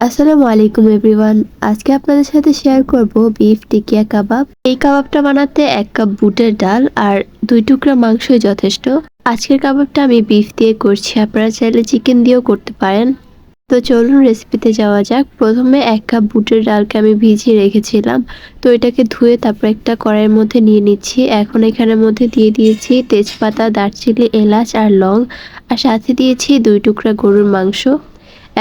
আসসালামু আলাইকুম এভরিওয়ান। আজকে আপনাদের সাথে শেয়ার করব বিফ টিকিয়া কাবাব। এই কাবাবটা বানাতে এক কাপ বুটের ডাল আর দুই টুকরা মাংসই যথেষ্ট। আজকের কাবাবটা আমি বিফ দিয়ে করছি। আপনারা চাইলে চিকেন দিয়েও করতে পারেন। তো চলুন রেসিপিতে যাওয়া যাক। প্রথমে এক কাপ বুটের ডালকে আমি ভিজিয়ে রেখেছিলাম। তো এটাকে ধুয়ে তারপর একটা কড়াইয়ের মধ্যে নিয়ে নিচ্ছি। এখন এখানের মধ্যে দিয়ে দিয়েছি তেজপাতা, দারচিনি, এলাচ আর লং। আর সাথে দিয়েছি দুই টুকরা গরুর মাংস।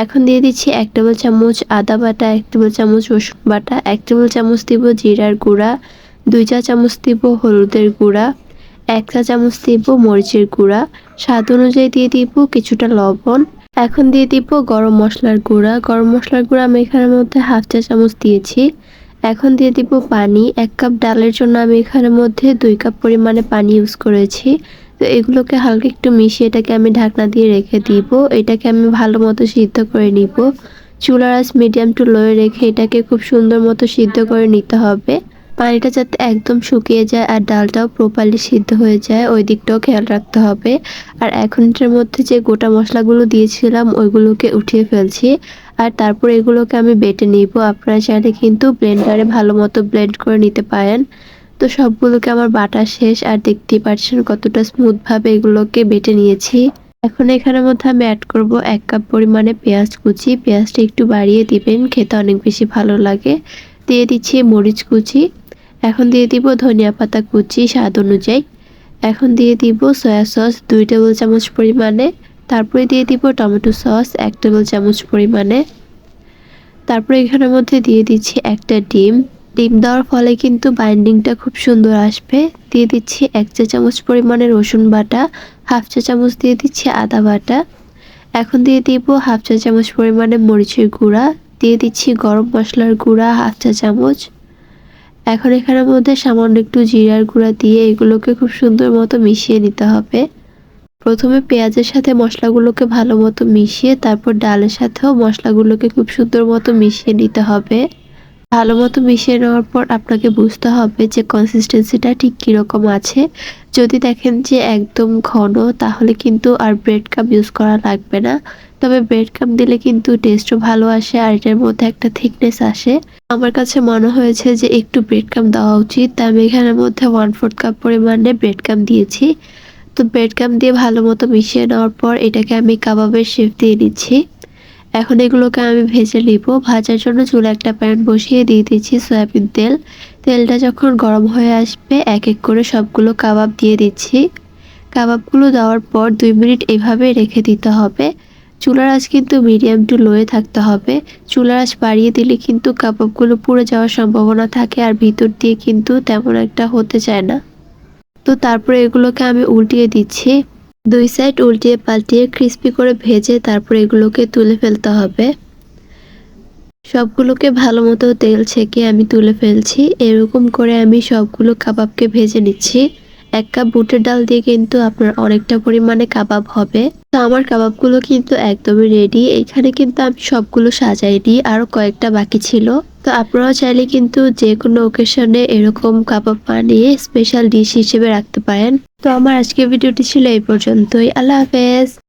এখন দিয়ে দিচ্ছি এক টেবিল চামচ আদা বাটা, এক টেবিল চামচ রসুন বাটা, এক টেবিল চামচ দিব জিরার গুঁড়া, দুই চা চামচ দিব হলুদের গুঁড়া, এক চা চামচ দিব মরিচের গুঁড়া। স্বাদ অনুযায়ী দিয়ে দিব কিছুটা লবণ। এখন দিয়ে দিব গরম মশলার গুঁড়া। গরম মশলার গুঁড়া আমি এখানের মধ্যে হাফ চা চামচ দিয়েছি। এখন দিয়ে দিব পানি। এক কাপ ডালের জন্য আমি এখানের মধ্যে দুই কাপ পরিমাণে পানি ইউজ করেছি। তো এগুলোকে হালকা একটু মিশিয়ে এটাকে আমি ঢাকনা দিয়ে রেখে দিব। এটাকে আমি ভালো মতো সিদ্ধ করে নিব। চুলার আঁচ মিডিয়াম টু লোয়ে রেখে এটাকে খুব সুন্দর মতো সিদ্ধ করে নিতে হবে। পানিটা যাতে একদম শুকিয়ে যায় আর ডালটাও প্রপারলি সিদ্ধ হয়ে যায়, ওই দিকটাও খেয়াল রাখতে হবে। আর এখন এটার মধ্যে যে গোটা মশলাগুলো দিয়েছিলাম, ওইগুলোকে উঠিয়ে ফেলছি। আর তারপর এগুলোকে আমি বেটে নিব। আপনারা চাইলে কিন্তু ব্লেন্ডারে ভালো মতো ব্লেন্ড করে নিতে পারেন। তো সবগুলোকে আমার বাটা শেষ আর দেখতেই পাচ্ছেন কতটা স্মুথভাবে এগুলোকে বেটে নিয়েছি। এখন এখানের মধ্যে আমি অ্যাড করব এক কাপ পরিমাণে পেঁয়াজ কুচি। পেঁয়াজটা একটু বাড়িয়ে দিবেন, খেতে অনেক বেশি ভালো লাগে। দিয়ে দিচ্ছি মরিচ কুচি। এখন দিয়ে দিব ধনিয়া পাতা কুচি স্বাদ অনুযায়ী। এখন দিয়ে দিব সয়া সস দুই টেবিল চামচ পরিমাণে। তারপরে দিয়ে দিব টমেটো সস এক টেবিল চামচ পরিমাণে। তারপরে এখানের মধ্যে দিয়ে দিচ্ছি একটা ডিম। ডিম দেওয়ার ফলে কিন্তু বাইন্ডিংটা খুব সুন্দর আসবে। দিয়ে দিচ্ছি এক চা চামচ পরিমাণে রসুন বাটা, হাফ চা চামচ দিয়ে দিচ্ছি আদা বাটা। এখন দিয়ে দিব হাফ চা চামচ পরিমাণে মরিচের গুঁড়া। দিয়ে দিচ্ছি গরম মশলার গুঁড়া হাফ চা চামচ। এখন এখানের মধ্যে সামান্য একটু জিরার গুঁড়া দিয়ে এগুলোকে খুব সুন্দর মতো মিশিয়ে নিতে হবে। প্রথমে পেঁয়াজের সাথে মশলাগুলোকে ভালো মতো মিশিয়ে তারপর ডালের সাথেও মশলাগুলোকে খুব সুন্দর মতো মিশিয়ে নিতে হবে। ভালো মতো মিশিয়ে নেওয়ার পর আপনাকে বুঝতে হবে যে কনসিস্টেন্সিটা ঠিক কীরকম আছে। যদি দেখেন যে একদম ঘন, তাহলে কিন্তু আর ব্রেড কাম ইউজ করা লাগবে না। তবে ব্রেড কাম দিলে কিন্তু টেস্টও ভালো আসে আর এটার মধ্যে একটা থিকনেস আসে। আমার কাছে মনে হয়েছে যে একটু ব্রেড কাম দেওয়া উচিত। তাই আমি এখানের মধ্যে ওয়ান ফোর্থ কাপ পরিমাণে ব্রেড কাম দিয়েছি। তো ব্রেড কাম দিয়ে ভালো মতো মিশিয়ে নেওয়ার পর এটাকে আমি কাবাবের শেপ দিয়ে নিচ্ছি। এখন এগুলোকে আমি ভেজে নিব। ভাজার জন্য চুলে একটা প্যান বসিয়ে দিয়ে দিচ্ছি সয়াবিন তেল। তেলটা যখন গরম হয়ে আসবে, এক এক করে সবগুলো কাবাব দিয়ে দিচ্ছি। কাবাবগুলো দেওয়ার পর দুই মিনিট এভাবে রেখে দিতে হবে। চুলার আঁচ কিন্তু মিডিয়াম টু লোয়ে থাকতে হবে। চুলার আঁচ বাড়িয়ে দিলে কিন্তু কাবাবগুলো পুড়ে যাওয়ার সম্ভাবনা থাকে আর ভিতর দিয়ে কিন্তু তেমন একটা হতে চায় না। তো তারপরে এগুলোকে আমি উল্টিয়ে দিচ্ছি। দুই সাইড উল্টিয়ে পাল্টিয়ে ক্রিস্পি করে ভেজে তারপর এগুলোকে তুলে ফেলতে হবে। সবগুলোকে ভালো মতো তেল ছেঁকে আমি তুলে ফেলছি। এরকম করে আমি সবগুলো কাবাবকে ভেজে নিচ্ছি। এক কাপ বুটের ডাল দিয়ে কিন্তু আপনার অনেকটা পরিমাণে কাবাব হবে। তো আমার কাবাবগুলো কিন্তু একদমই রেডি এখানে কিন্তু আমি সবগুলো সাজাই সাজাইনি আরও কয়েকটা বাকি ছিল। তো আপনারাও চাইলে কিন্তু যে কোনো ওকেশনে এরকম কাবাব বানিয়ে স্পেশাল ডিশ হিসেবে রাখতে পারেন। তো আমার আজকের ভিডিওটি ছিল এই পর্যন্তই। আল্লাহ হাফেজ।